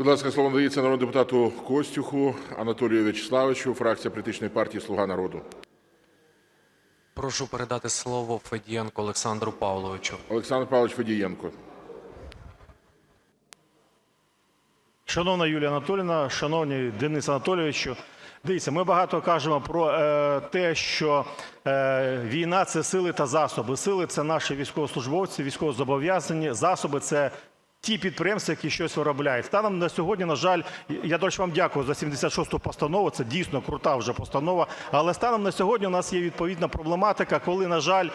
Будь ласка, слово надається народному депутату Костюху Анатолію Вячеславовичу, фракція політичної партії Слуга народу. Прошу передати слово Федієнку Олександру Павловичу. Олександр Павлович Федієнко. Шановна Юлія Анатоліївна, шановний Денис Анатолійовичу, дивіться, ми багато кажемо про е, те, що е, війна це сили та засоби. Сили це наші військовослужбовці, військовозобов'язані. Засоби це ті підприємства, які щось виробляють. Станом на сьогодні, на жаль, я до речі, вам дякую за 76-ту постанову. Це дійсно крута вже постанова. Але станом на сьогодні у нас є відповідна проблематика, коли, на жаль,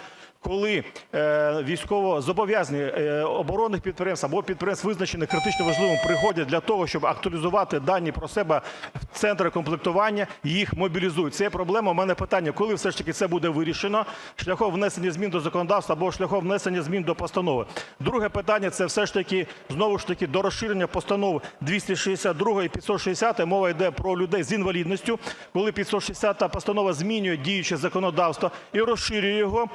коли е, військово зобов'язані е, оборонних підприємств або підприємств, визначених критично важливим, приходять для того, щоб актуалізувати дані про себе в центри комплектування, їх мобілізують. Це є проблема. У мене питання, коли все ж таки це буде вирішено шляхом внесення змін до законодавства або шляхом внесення змін до постанови. Друге питання це все ж таки знову ж таки до розширення постанов 262 і 560. Мова йде про людей з інвалідністю, коли 560 постанова змінює діюче законодавство і розширює його.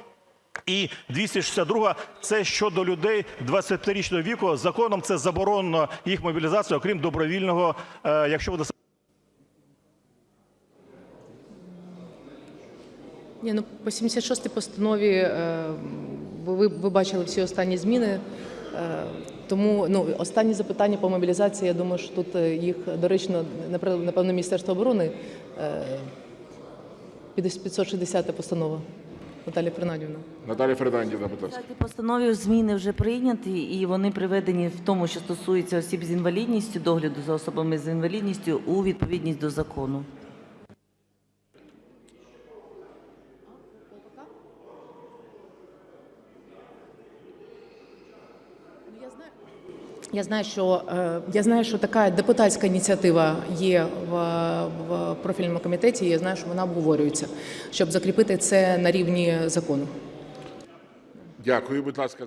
І 262 – це щодо людей 20-річного віку. Законом це заборонено їх мобілізацію, окрім добровільного, е, якщо вони Ні, ну по 76-й постанові е, ви, ви бачили всі останні зміни. Е, Тому ну, останні запитання по мобілізації, я думаю, що тут їх доречно, напевно, Міністерство оборони. Е, під 560 постанова. Наталія Фернандівна. Наталія Фердандівна, будь ласка. Ці постанові зміни вже прийняті, і вони приведені в тому, що стосується осіб з інвалідністю, догляду за особами з інвалідністю у відповідність до закону. Я знаю, що е, я знаю, що така депутатська ініціатива є в, в профільному комітеті. Я знаю, що вона обговорюється, щоб закріпити це на рівні закону. Дякую, будь ласка.